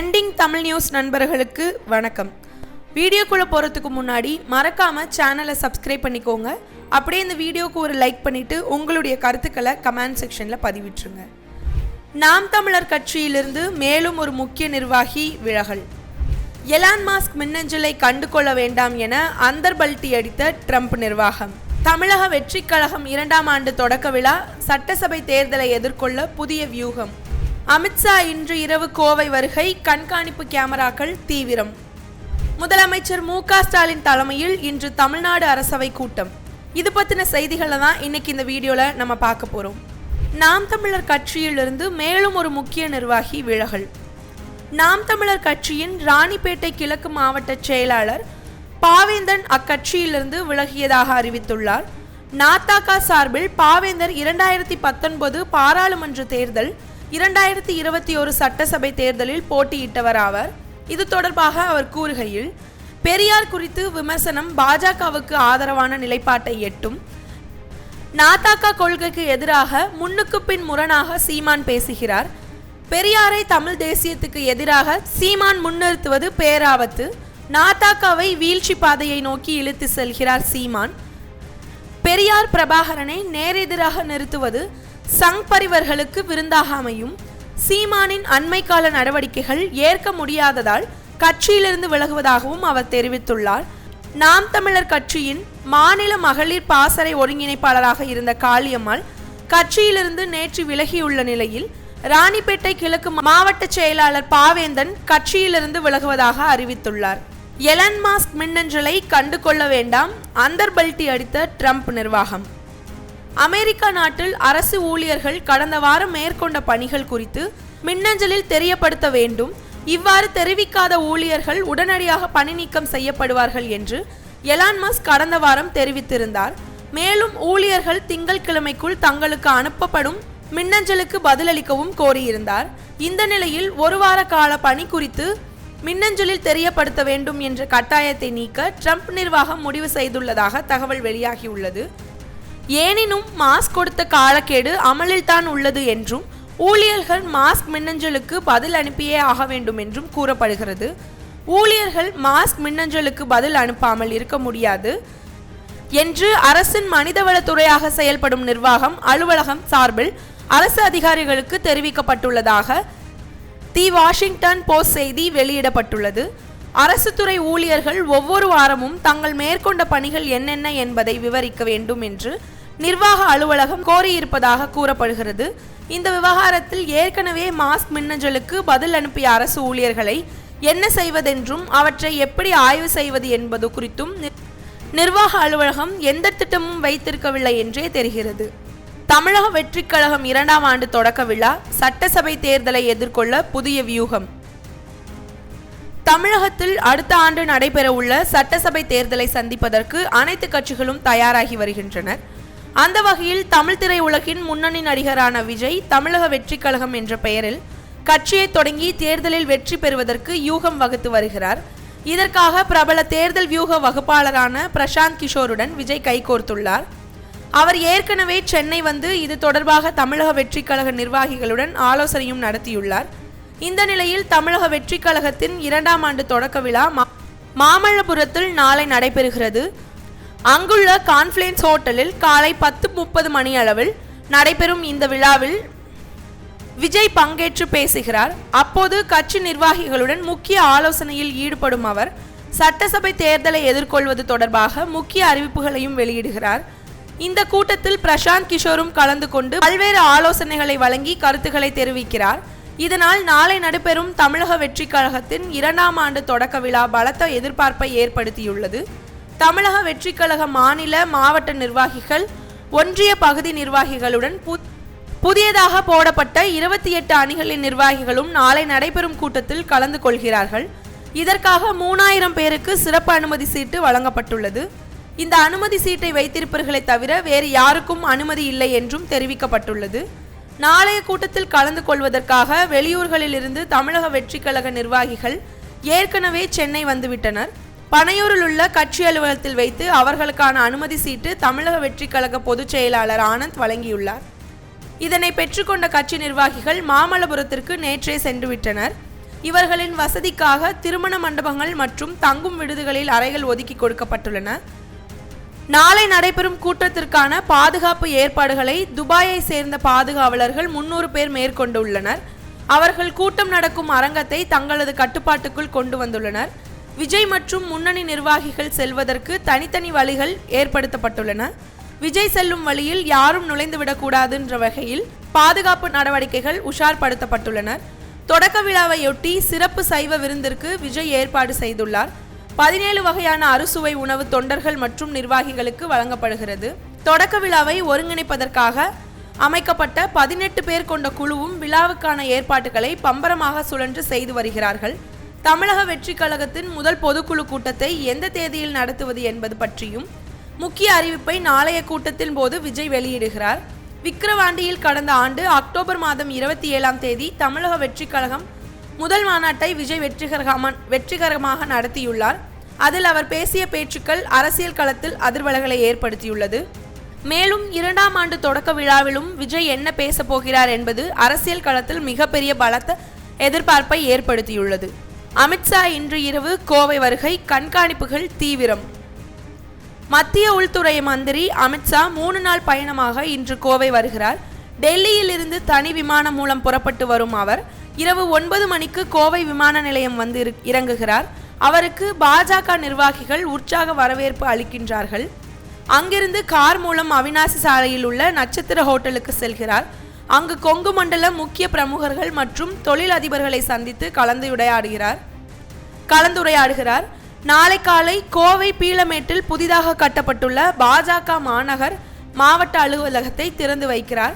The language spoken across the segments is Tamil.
ட்ரெண்டிங் தமிழ் நியூஸ் நண்பர்களுக்கு வணக்கம். வீடியோக்குள்ளே போகிறதுக்கு முன்னாடி மறக்காமல் சேனலை சப்ஸ்கிரைப் பண்ணிக்கோங்க. அப்படியே இந்த வீடியோக்கு ஒரு லைக் பண்ணிவிட்டு உங்களுடைய கருத்துக்களை கமெண்ட் செக்ஷனில் பதிவிட்டுருங்க. நாம் தமிழர் கட்சியிலிருந்து மேலும் ஒரு முக்கிய நிர்வாகி விலகல். எலான் மாஸ்க் மின்னஞ்சலை கண்டு கொள்ள வேண்டாம் என அந்தர்பல்ட்டி அடித்த ட்ரம்ப் நிர்வாகம். தமிழக வெற்றிக் கழகம் இரண்டாம் ஆண்டு தொடக்க விழா சட்டசபை தேர்தலை எதிர்கொள்ள புதிய வியூகம். அமித்ஷா இன்று இரவு கோவை வருகை கண்காணிப்பு கேமராக்கள் தீவிரம். முதலமைச்சர் மு க ஸ்டாலின் தலைமையில் இன்று தமிழ்நாடு அரசவை கூட்டம். இது பற்றின செய்திகளை தான் இன்னைக்கு இந்த வீடியோவில் நம்ம பார்க்க போகிறோம் நாம் தமிழர் கட்சியிலிருந்து மேலும் ஒரு முக்கிய நிர்வாகி விலகல். நாம் தமிழர் கட்சியின் ராணிப்பேட்டை கிழக்கு மாவட்ட செயலாளர் பாவேந்தன் அக்கட்சியிலிருந்து விலகியதாக அறிவித்துள்ளார். நாத்தாக்கா சார்பில் பாவேந்தர் இரண்டாயிரத்தி பத்தொன்பது பாராளுமன்ற தேர்தல் இரண்டாயிரத்தி இருபத்தி ஒரு சட்டசபை தேர்தலில் போட்டியிட்டவர் ஆவர். இது தொடர்பாக அவர் கூறுகையில் பெரியார் குறித்து விமர்சனம் பாஜகவுக்கு ஆதரவான நிலைப்பாட்டை எட்டும். நாத்தாக்கா கொள்கைக்கு எதிராக முன்னுக்கு பின் முரணாக சீமான் பேசுகிறார். பெரியாரை தமிழ் தேசியத்துக்கு எதிராக சீமான் முன்னிறுத்துவது பேராபத்து. நாத்தாக்காவை வீழ்ச்சி பாதையை நோக்கி இழுத்து செல்கிறார் சீமான். பெரியார் பிரபாகரனை நேரெதிராக நிறுத்துவது சங் பரிவர்களுக்கு விருந்தாக அமையும். சீமானின் அண்மை கால நடவடிக்கைகள் ஏற்க முடியாததால் கட்சியிலிருந்து விலகுவதாகவும் அவர் தெரிவித்துள்ளார். நாம் தமிழர் கட்சியின் மாநில மகளிர் பாசறை ஒருங்கிணைப்பாளராக இருந்த காளியம்மாள் கட்சியிலிருந்து நேற்று விலகியுள்ள நிலையில் ராணிப்பேட்டை கிழக்கு மாவட்ட செயலாளர் பாவேந்தன் கட்சியிலிருந்து விலகுவதாக அறிவித்துள்ளார். எலன் மாஸ்க் மின்னஞ்சலை கண்டு கொள்ள வேண்டாம் அந்தர்பல்ட்டி அடித்த ட்ரம்ப் நிர்வாகம். அமெரிக்கா நாட்டில் அரசு ஊழியர்கள் கடந்த வாரம் மேற்கொண்ட பணிகள் குறித்து மின்னஞ்சலில் தெரியப்படுத்த வேண்டும். இவ்வாறு தெரிவிக்காத ஊழியர்கள் உடனடியாக பணி நீக்கம் செய்யப்படுவார்கள் என்று எலான் மஸ்க் கடந்த வாரம் தெரிவித்திருந்தார். மேலும் ஊழியர்கள் திங்கட்கிழமைக்குள் தங்களுக்கு அனுப்பப்படும் மின்னஞ்சலுக்கு பதிலளிக்கவும் கோரியிருந்தார். இந்த நிலையில் ஒரு வார கால பணி குறித்து மின்னஞ்சலில் தெரியப்படுத்த வேண்டும் என்ற கட்டாயத்தை நீக்க ட்ரம்ப் நிர்வாகம் முடிவு செய்துள்ளதாக தகவல் வெளியாகியுள்ளது. எனினும் மாஸ்க் கொடுத்த காலக்கெடு அமலில் தான் உள்ளது என்றும் ஊழியர்கள் மாஸ்க் மின்னஞ்சலுக்கு பதில் அனுப்பியே ஆக வேண்டும் என்றும் கூறப்படுகிறது. ஊழியர்கள் மாஸ்க் மின்னஞ்சலுக்கு பதில் அனுப்பாமல் இருக்க முடியாது என்று அரசின் மனிதவளத்துறையாக செயல்படும் நிர்வாகம் அலுவலகம் சார்பில் அரசு அதிகாரிகளுக்கு தெரிவிக்கப்பட்டுள்ளதாக தி வாஷிங்டன் போஸ்ட் செய்தி வெளியிடப்பட்டுள்ளது. அரசு துறை ஊழியர்கள் ஒவ்வொரு வாரமும் தங்கள் மேற்கொண்ட பணிகள் என்னென்ன என்பதை விவரிக்க வேண்டும் என்று நிர்வாக அலுவலகம் கோரியிருப்பதாக கூறப்படுகிறது. இந்த விவகாரத்தில் ஏற்கனவே மாஸ்க் மின்னஞ்சலுக்கு பதில் அனுப்பிய அரசு ஊழியர்களை என்ன செய்வதென்றும் அவற்றை எப்படி ஆய்வு செய்வது என்பது குறித்தும் நிர்வாக அலுவலகம் எந்த திட்டமும் வைத்திருக்கவில்லை என்றே தெரிகிறது. தமிழக வெற்றிக் கழகம் இரண்டாம் ஆண்டு தொடக்க விழா சட்டசபை தேர்தலை எதிர்கொள்ள புதிய வியூகம். தமிழகத்தில் அடுத்த ஆண்டு நடைபெறவுள்ள சட்டசபை தேர்தலை சந்திப்பதற்கு அனைத்து கட்சிகளும் தயாராகி வருகின்றனர். அந்த வகையில் தமிழ் திரையுலகின் முன்னணி நடிகரான விஜய் தமிழக வெற்றிக் கழகம் என்ற பெயரில் கட்சியை தொடங்கி தேர்தலில் வெற்றி பெறுவதற்கு யூகம் வகுத்து வருகிறார். இதற்காக பிரபல தேர்தல் வியூக வகுப்பாளரான பிரசாந்த் கிஷோருடன் விஜய் கைகோர்த்துள்ளார் அவர் ஏற்கனவே சென்னை வந்து இது தொடர்பாக தமிழக வெற்றிக் கழக நிர்வாகிகளுடன் ஆலோசனையும் நடத்தியுள்ளார். இந்த நிலையில் தமிழக வெற்றிக் கழகத்தின் இரண்டாம் ஆண்டு தொடக்க விழா மாமல்லபுரத்தில் நாளை நடைபெறுகிறது. அங்குள்ள கான்ஃப்ளன்ஸ் ஹோட்டலில் காலை பத்து முப்பது மணி அளவில் நடைபெறும் இந்த விழாவில் விஜய் பங்கேற்று பேசுகிறார். அப்போது கட்சி நிர்வாகிகளுடன் முக்கிய ஆலோசனையில் ஈடுபடும் அவர் சட்டசபை தேர்தலை எதிர்கொள்வது தொடர்பாக முக்கிய அறிவிப்புகளையும் வெளியிடுகிறார். இந்த கூட்டத்தில் பிரசாந்த் கிஷோரும் கலந்து கொண்டு பல்வேறு ஆலோசனைகளை வழங்கி கருத்துக்களை தெரிவிக்கிறார். இதனால் நாளை நடைபெறும் தமிழக வெற்றிக் கழகத்தின் இரண்டாம் ஆண்டு தொடக்க விழா பலத்த எதிர்பார்ப்பை ஏற்படுத்தியுள்ளது. தமிழக வெற்றிக்கழக மாநில மாவட்ட நிர்வாகிகள் ஒன்றிய பகுதி நிர்வாகிகளுடன் புதியதாக போடப்பட்ட இருபத்தி எட்டு அணிகளின் நிர்வாகிகளும் நாளை நடைபெறும் கூட்டத்தில் கலந்து கொள்கிறார்கள். இதற்காக மூணாயிரம் பேருக்கு சிறப்பு அனுமதி சீட்டு வழங்கப்பட்டுள்ளது. இந்த அனுமதி சீட்டை வைத்திருப்பவர்களை தவிர வேறு யாருக்கும் அனுமதி இல்லை என்றும் தெரிவிக்கப்பட்டுள்ளது. நாளைய கூட்டத்தில் கலந்து கொள்வதற்காக வெளியூர்களிலிருந்து தமிழக வெற்றிக்கழக நிர்வாகிகள் ஏற்கனவே சென்னை வந்துவிட்டனர். பனையூரில் உள்ள கட்சி அலுவலகத்தில் வைத்து அவர்களுக்கான அனுமதி சீட்டு தமிழக வெற்றிக் கழக பொதுச் செயலாளர் ஆனந்த் வழங்கியுள்ளார். இதனை பெற்றுக்கொண்ட கட்சி நிர்வாகிகள் மாமல்லபுரத்திற்கு நேற்றே சென்றுவிட்டனர். இவர்களின் வசதிக்காக திருமண மண்டபங்கள் மற்றும் தங்கும் விடுதிகளில் அறைகள் ஒதுக்கி கொடுக்கப்பட்டுள்ளன. நாளை நடைபெறும் கூட்டத்திற்கான பாதுகாப்பு ஏற்பாடுகளை துபாயை சேர்ந்த பாதுகாவலர்கள் முன்னூறு பேர் மேற்கொண்டுள்ளனர் அவர்கள் கூட்டம் நடக்கும் அரங்கத்தை தங்களது கட்டுப்பாட்டுக்குள் கொண்டு வந்துள்ளனர். விஜய் மற்றும் முன்னணி நிர்வாகிகள் செல்வதற்கு தனித்தனி வழிகள் ஏற்படுத்தப்பட்டுள்ளன. விஜய் செல்லும் வழியில் யாரும் நுழைந்துவிடக்கூடாது என்ற வகையில் பாதுகாப்பு நடவடிக்கைகள் உஷார்படுத்தப்பட்டுள்ளனர் தொடக்க விழாவையொட்டி சிறப்பு சைவ விருந்திற்கு விஜய் ஏற்பாடு செய்துள்ளார். பதினேழு வகையான அறுசுவை உணவு தொண்டர்கள் மற்றும் நிர்வாகிகளுக்கு வழங்கப்படுகிறது. தொடக்க விழாவை ஒருங்கிணைப்பதற்காக அமைக்கப்பட்ட பதினெட்டு பேர் கொண்ட குழுவும் விழாவுக்கான ஏற்பாட்டுகளை பம்பரமாக சுழன்று செய்து வருகிறார்கள். தமிழக வெற்றி கழகத்தின் முதல் பொதுக்குழு கூட்டத்தை எந்த தேதியில் நடத்துவது என்பது பற்றியும் முக்கிய அறிவிப்பை நாளைய கூட்டத்தின் போது விஜய் வெளியிடுகிறார். விக்கிரவாண்டியில் கடந்த ஆண்டு அக்டோபர் மாதம் இருபத்தி ஏழாம் தேதி தமிழக வெற்றி கழகம் முதல் மாநாட்டை விஜய் வெற்றிகரமாக வெற்றிகரமாக நடத்தியுள்ளார். அதில் அவர் பேசிய பேச்சுக்கள் அரசியல் களத்தில் அதிர்வலைகளை ஏற்படுத்தியுள்ளது. மேலும் இரண்டாம் ஆண்டு தொடக்க விழாவிலும் விஜய் என்ன பேசப் போகிறார் என்பது அரசியல் களத்தில் மிகப்பெரிய பலத்த எதிர்பார்ப்பை ஏற்படுத்தியுள்ளது. அமித்ஷா இன்று இரவு கோவை வருகை கண்காணிப்புகள் தீவிரம். மத்திய உள்துறை மந்திரி அமித்ஷா மூணு நாள் பயணமாக இன்று கோவை வருகிறார். டெல்லியில் இருந்து தனி விமானம் மூலம் புறப்பட்டு வரும் அவர் இரவு ஒன்பது மணிக்கு கோவை விமான நிலையம் வந்து இறங்குகிறார். அவருக்கு பாஜக நிர்வாகிகள் உற்சாக வரவேற்பு அளிக்கின்றார்கள். அங்கிருந்து கார் மூலம் அவினாசி சாலையில் உள்ள நட்சத்திர ஹோட்டலுக்கு செல்கிறார். அங்கு கொங்கு மண்டல முக்கிய பிரமுகர்கள் மற்றும் தொழில் அதிபர்களை சந்தித்து கலந்துரையாடுகிறார். கலந்துரையாடுகிறார். நாளை காலை கோவை பீளமேட்டில் புதிதாக கட்டப்பட்டுள்ள பாஜக மாநகர் மாவட்ட அலுவலகத்தை திறந்து வைக்கிறார்.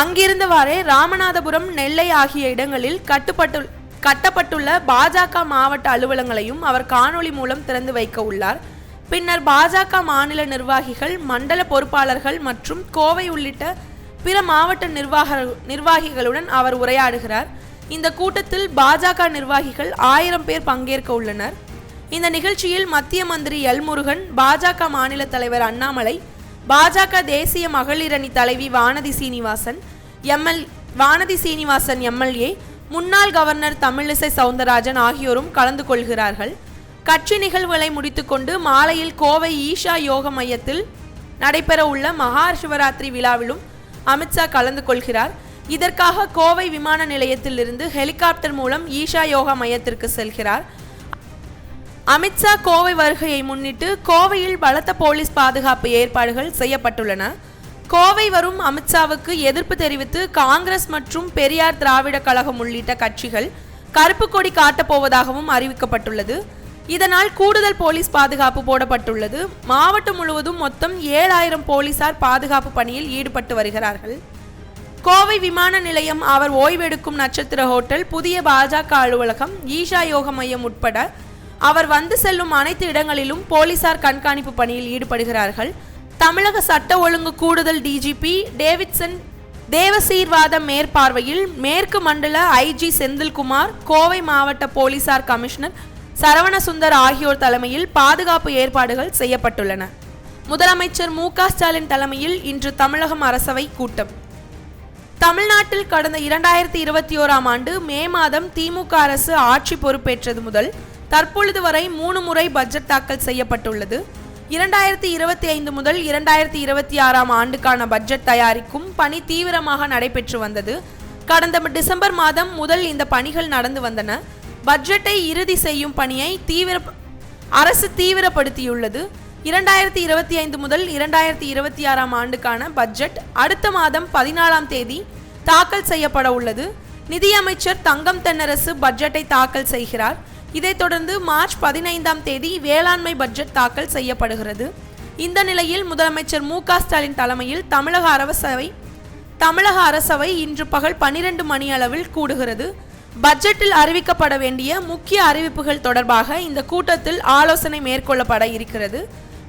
அங்கிருந்தவாறே ராமநாதபுரம் நெல்லை ஆகிய இடங்களில் கட்டுப்பட்டு கட்டப்பட்டுள்ள பாஜக மாவட்ட அலுவலகங்களையும் அவர் காணொளி மூலம் திறந்து வைக்க உள்ளார். பின்னர் பாஜக மாநில நிர்வாகிகள் மண்டல பொறுப்பாளர்கள் மற்றும் கோவை உள்ளிட்ட பிற மாவட்ட நிர்வாக நிர்வாகிகளுடன் அவர் உரையாடுகிறார். இந்த கூட்டத்தில் பாஜக நிர்வாகிகள் ஆயிரம் பேர் பங்கேற்க உள்ளனர். இந்த நிகழ்ச்சியில் மத்திய மந்திரி எல் முருகன் பாஜக மாநில தலைவர் அண்ணாமலை பாஜக தேசிய மகளிரணி தலைவி வானதி சீனிவாசன் எம்எல் வானதி சீனிவாசன் எம்எல்ஏ முன்னாள் கவர்னர் தமிழிசை சவுந்தரராஜன் ஆகியோரும் கலந்து கொள்கிறார்கள். கட்சி நிகழ்வுகளை முடித்துக்கொண்டு மாலையில் கோவை ஈஷா யோக மையத்தில் நடைபெற உள்ள மகா சிவராத்திரி விழாவிலும் அமித்ஷா கலந்து கொள்கிறார் இதற்காக கோவை விமான நிலையத்திலிருந்து ஹெலிகாப்டர் மூலம் ஈஷா யோகா மையத்திற்கு செல்கிறார். அமித்ஷா கோவை வருகையை முன்னிட்டு கோவையில் பலத்த போலீஸ் பாதுகாப்பு ஏற்பாடுகள் செய்யப்பட்டுள்ளன. கோவை வரும் அமித்ஷாவுக்கு எதிர்ப்பு தெரிவித்து காங்கிரஸ் மற்றும் பெரியார் திராவிட கழகம் உள்ளிட்ட கட்சிகள் கருப்பு கொடி காட்டப்போவதாகவும் அறிவிக்கப்பட்டுள்ளது. இதனால் கூடுதல் போலீஸ் பாதுகாப்பு போடப்பட்டுள்ளது. மாவட்டம் முழுவதும் மொத்தம் ஏழாயிரம் போலீசார் பாதுகாப்பு பணியில் ஈடுபட்டு வருகிறார்கள். கோவை விமான நிலையம் அவர் ஓய்வெடுக்கும் நட்சத்திர ஹோட்டல் புதிய பாஜக அலுவலகம் ஈஷா யோக மையம் உட்பட அவர் வந்து செல்லும் அனைத்து இடங்களிலும் போலீசார் கண்காணிப்பு பணியில் ஈடுபடுகிறார்கள். தமிழக சட்ட ஒழுங்கு கூடுதல் டிஜிபி டேவிட்சன் தேவசீர்வாத மேற்பார்வையில் மேற்கு மண்டல ஐஜி செந்தில்குமார் கோவை மாவட்ட போலீசார் கமிஷனர் சரவணசுந்தர் ஆகியோர் தலைமையில் பாதுகாப்பு ஏற்பாடுகள் செய்யப்பட்டுள்ளன. முதலமைச்சர் மு ஸ்டாலின் தலைமையில் இன்று தமிழகம் அரசவை கூட்டம். தமிழ்நாட்டில் கடந்த இரண்டாயிரத்தி இருபத்தி ஓராம் ஆண்டு மே மாதம் திமுக அரசு ஆட்சி பொறுப்பேற்றது முதல் தற்பொழுது வரை மூணு முறை பட்ஜெட் தாக்கல் செய்யப்பட்டுள்ளது. இரண்டாயிரத்தி இருபத்தி ஐந்து முதல் இரண்டாயிரத்தி இருபத்தி ஆறாம் ஆண்டுக்கான பட்ஜெட் தயாரிக்கும் பணி தீவிரமாக நடைபெற்று வந்தது. கடந்த டிசம்பர் மாதம் முதல் இந்த பணிகள் நடந்து வந்தன. பட்ஜெட்டை இறுதி செய்யும் பணியை தீவிர அரசு தீவிரப்படுத்தியுள்ளது. இரண்டாயிரத்தி இருபத்தி ஐந்து முதல் இரண்டாயிரத்தி இருபத்தி ஆறாம் ஆண்டுக்கான பட்ஜெட் அடுத்த மாதம் பதினாலாம் தேதி தாக்கல் செய்யப்பட உள்ளது. நிதியமைச்சர் தங்கம் தென்னரசு பட்ஜெட்டை தாக்கல் செய்கிறார். இதைத் தொடர்ந்து மார்ச் பதினைந்தாம் தேதி வேளாண்மை பட்ஜெட் தாக்கல் செய்யப்படுகிறது. இந்த நிலையில் முதலமைச்சர் மு ஸ்டாலின் தலைமையில் தமிழக அரசவை தமிழக அரசவை இன்று பகல் பன்னிரண்டு மணி அளவில் கூடுகிறது. பட்ஜெட்டில் அறிவிக்கப்பட வேண்டிய முக்கிய அறிவிப்புகள் தொடர்பாக இந்த கூட்டத்தில் ஆலோசனை மேற்கொள்ளப்பட இருக்கிறது.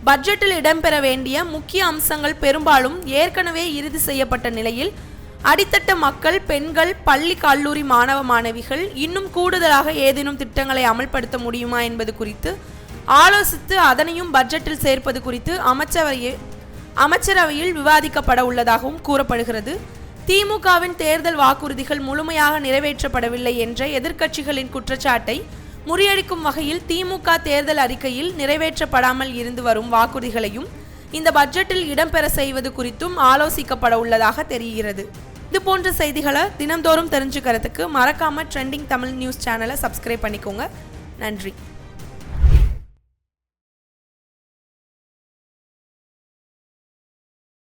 பட்ஜெட்டில் இடம்பெற வேண்டிய முக்கிய அம்சங்கள் பெரும்பாலும் ஏற்கனவே இறுதி செய்யப்பட்ட நிலையில் அடித்தட்ட மக்கள் பெண்கள் பள்ளி கல்லூரி மாணவ மாணவிகள் இன்னும் கூடுதலாக ஏதேனும் திட்டங்களை அமல்படுத்த முடியுமா என்பது குறித்து ஆலோசித்து அதனையும் பட்ஜெட்டில் சேர்ப்பது குறித்து அமைச்சரவையை அமைச்சரவையில் விவாதிக்கப்பட உள்ளதாகவும் கூறப்படுகிறது. திமுகவின் தேர்தல் வாக்குறுதிகள் முழுமையாக நிறைவேற்றப்படவில்லை என்ற எதிர்க்கட்சிகளின் குற்றச்சாட்டை முறியடிக்கும் வகையில் திமுக தேர்தல் அறிக்கையில் நிறைவேற்றப்படாமல் இருந்து வரும் வாக்குறுதிகளையும் இந்த பட்ஜெட்டில் இடம்பெற செய்வது குறித்தும் ஆலோசிக்கப்பட உள்ளதாக தெரிகிறது. இது போன்ற செய்திகளை தினம்தோறும் தெரிஞ்சுக்கிறதுக்கு மறக்காம ட்ரெண்டிங் தமிழ் நியூஸ் சேனலை சப்ஸ்கிரைப் பண்ணிக்கோங்க. நன்றி.